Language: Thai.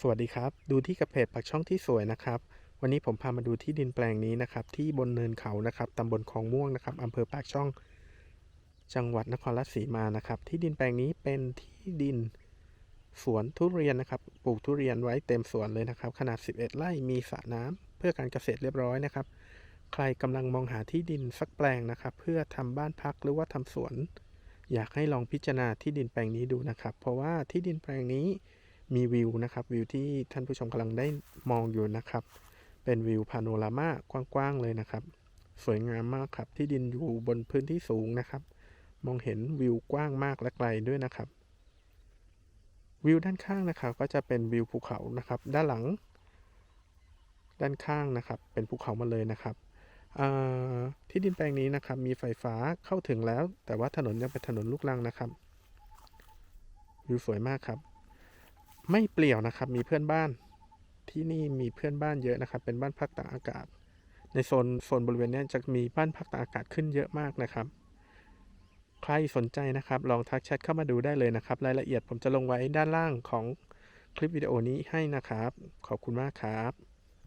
สวัสดีครับ ดูที่กับเพจปักช่องที่สวยนะครับ วันนี้ผมพามาดูที่ดินแปลงนี้นะครับ ที่บนเนินเขานะครับตำบลคลองม่วงนะครับอำเภอปากช่อง จังหวัดนครราชสีมานะครับ ที่ดินแปลงนี้เป็นที่ดินสวนทุเรียนนะครับ ปลูกทุเรียนไว้เต็มสวนเลยนะครับ ขนาด 11 ไร่มีสระน้ำเพื่อการเกษตรเรียบร้อยนะครับ ใครกำลังมองหาที่ดินสักแปลงนะครับ เพื่อทำบ้านพักหรือว่าทำสวน อยากให้ลองพิจารณาที่ดินแปลงนี้ดูนะครับ เพราะว่าที่ดินแปลงนี้ มีวิวนะครับวิวที่ท่านผู้ชมกำลังได้มองอยู่นะครับ เป็นวิวพาโนรามากว้างๆเลยนะครับ สวยงามมากครับที่ดินอยู่บนพื้นที่สูงนะครับ มองเห็นวิวกว้างมากและไกลด้วยนะครับ วิวด้านข้างนะครับ ก็จะเป็นวิวภูเขานะครับ ด้านหลัง ด้านข้างนะครับ เป็นภูเขามาเลยนะครับที่ดินแปลงนี้นะครับ มีไฟฟ้าเข้าถึงแล้ว แต่ว่าถนนยังเป็นถนนลูกรังนะครับวิวสวยมากครับ ไม่เปลี่ยวนะครับ มีเพื่อนบ้านที่นี่มีเพื่อนบ้านเยอะนะครับ เป็นบ้านพักตากอากาศ ในโซนโซนบริเวณนี้จะมีบ้านพักตากอากาศขึ้นเยอะมากนะครับ ใครสนใจนะครับ ลองทักแชทเข้ามาดูได้เลยนะครับ รายละเอียดผมจะลงไว้ด้านล่างของคลิปวิดีโอนี้ให้นะครับ ขอบคุณมากครับ